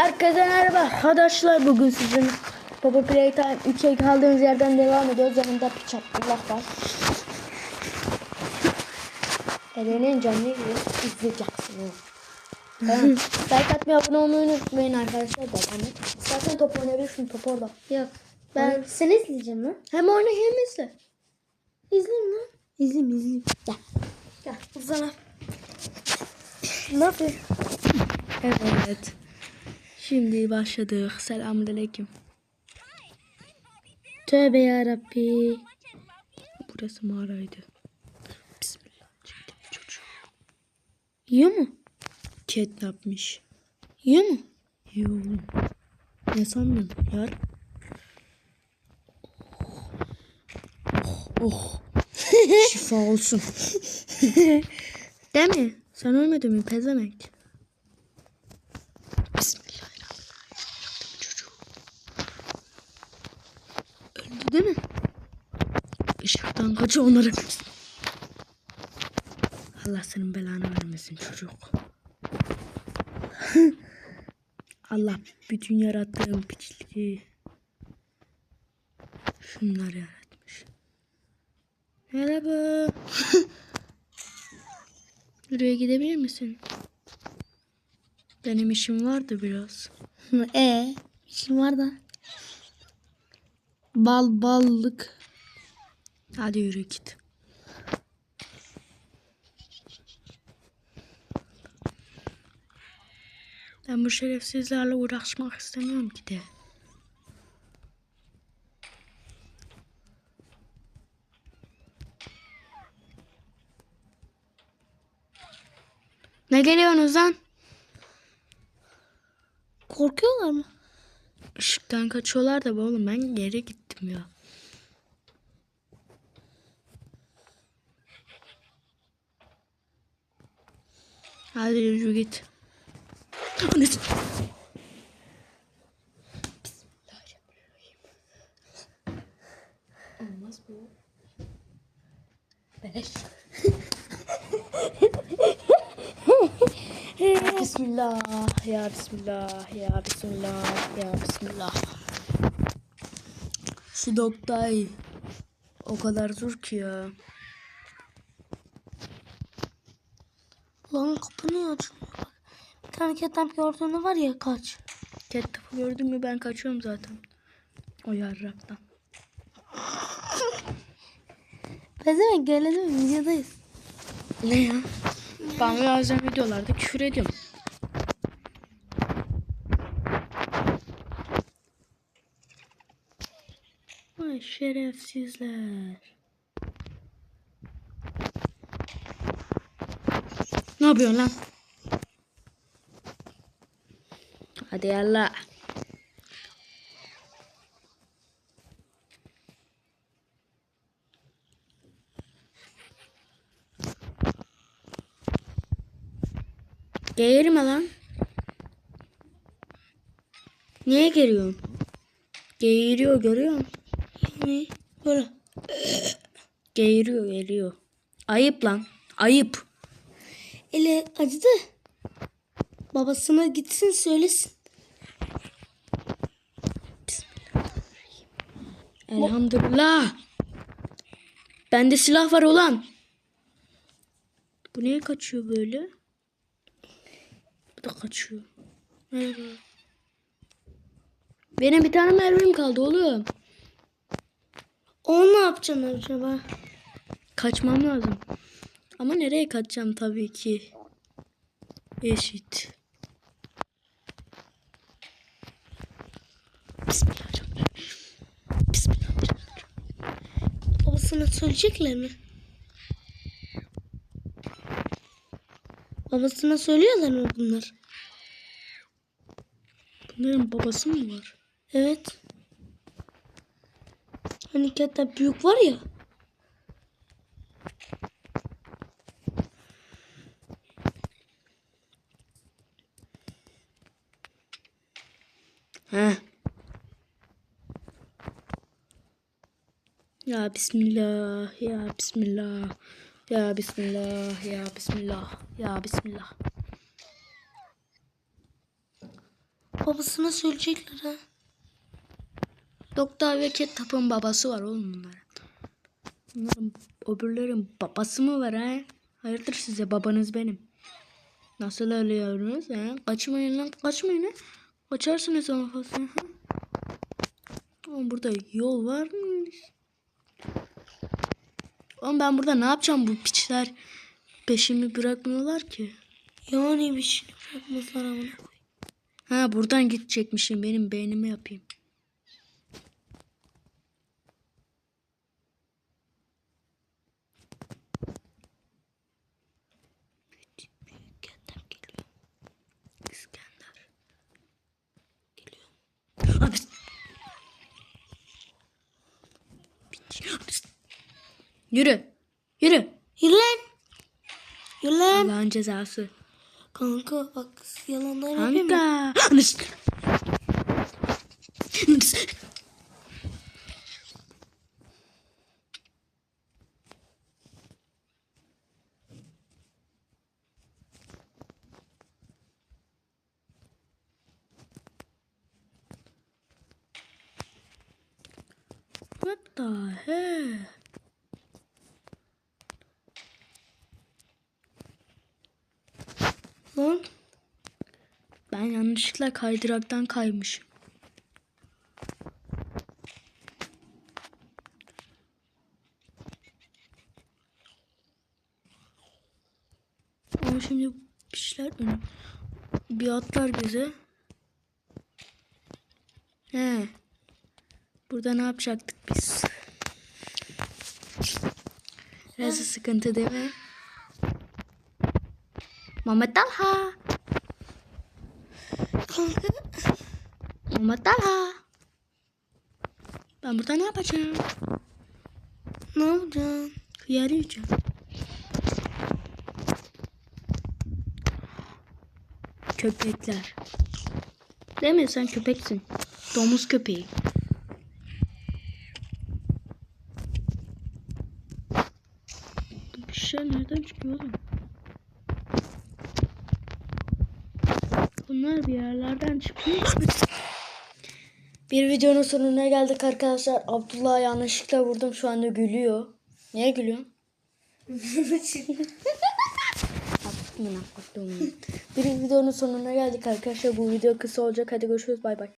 Herkese merhaba arkadaşlar. Bugün sizin Papa Playtime 3'e kaldığımız yerden devam ediyoruz. Yanımda Piç Abdullah var. Eren'in canlı izleyeceksiniz. Tamam. like atmayı, abone olmayı unutmayın arkadaşlar. Da hani. İstersen top oynayabilirsin. Top orada. Yok. Ben seni izleyeceğim lan. Hem oyna hem izle. İzleyeyim lan. İzleyeyim izleyeyim. Gel. Gel uzana. Ne yapıyorsun? Evet. Şimdi başladık. Selamünaleyküm. Tövbe yarabbi. Burası mağaraydı. Bismillah. Yiyor mu? kidnapmış. Yiyor mu? Yo. Ne sandın yar? Oh oh. Şifa olsun. Değil mi? Sen ölmedin mi pezemek? Bismillahirrahmanirrahim. Yaptım çocuğu. Öldü değil mi? Işıktan kaç onları. Allah senin belanı vermesin çocuk. Allah bütün yarattığım piçliği şunlar yaratmış. Merhaba. Buraya gidebilir misin? Benim işim vardı biraz. Ee, işim var da. Bal ballık. Hadi yürü git. Ben bu şerefsizlerle uğraşmak istemiyorum ki de. Ne geliyorsunuz lan? Korkuyorlar mı? Işıktan kaçıyorlar da oğlum ben geri gittim ya. Hadi yürü git. Annesi. Olmaz bu. Beş. Bismillah ya Bismillah ya Bismillah ya Bismillah. Şu doktay o kadar zor ki ya. Lan kapı niye açılmıyor? Bir tane ketnap gördüğünde var ya kaç. Kettapı gördün mü ben kaçıyorum zaten. O yarraktan. Değil mi? Videodayız. Ne ya? Ben bazen videolarda küfür ediyorum. Şerefsizler. Ne yapıyorsun lan? Hadi yallah. Geğirme lan. Niye geliyorsun? Geğiriyor görüyor musun? Ne? Böyle. Geğiriyor geliyor. Ayıp lan. Ayıp. Eli acıdı. Babasına gitsin söylesin. Elhamdülillah. Bende silah var ulan. Bu niye kaçıyor böyle? Bu da kaçıyor. Merhaba. Benim bir tane mermim kaldı oğlum. Onu ne yapacaksın acaba? Kaçmam lazım. Ama nereye kaçacağım tabii ki. Eşit. Bismillahirrahmanirrahim. Bismillahirrahmanirrahim. Babasına söyleyecekler mi? Babasına söylüyorlar mı bunlar? Bunların babası mı var? Evet. Hani ketnap büyük var ya. He. Ya Bismillah, ya Bismillah, ya Bismillah, ya Bismillah, ya Bismillah. babasına söyleyecekler ha. Doktor ve Ketap'ın babası var oğlum bunların. Bunların öbürlerin babası mı var ha? Hayırdır size babanız benim. Nasıl ölüyorsunuz ha? Kaçmayın lan kaçmayın ha. Kaçarsınız ama fazla. Oğlum burada yol var mı? Oğlum ben burada ne yapacağım bu piçler? Peşimi bırakmıyorlar ki. Yani bir şey bırakmazlar ama. Ha buradan gidecekmişim benim beynimi yapayım. Yürü. Yürü. Yürü lan. Yürü lan. Allah'ın cezası. Kanka bak yalanlar yapayım mı? Kanka. What the hell? Lan. Ben yanlışlıkla kaydıraktan kaymışım. Ama şimdi bir şeyler. Bir atlar bize. He. Burada ne yapacaktık biz? Biraz sıkıntı değil mi? Mehmet Talha. Mehmet Talha. Ben burada ne yapacağım? Ne yapacaksın? Hıyar yiyeceğim. Köpekler. Değil mi? Sen köpeksin. Domuz köpeği. Şey nereden çıkıyor oğlum? Bunlar bir yerlerden çıkıyor. Bir videonun sonuna geldik arkadaşlar. Abdullah'a yanlışlıkla vurdum. Şu anda gülüyor. Niye gülüyorsun? Bir videonun sonuna geldik arkadaşlar. Bu video kısa olacak. Hadi görüşürüz. Bay bay.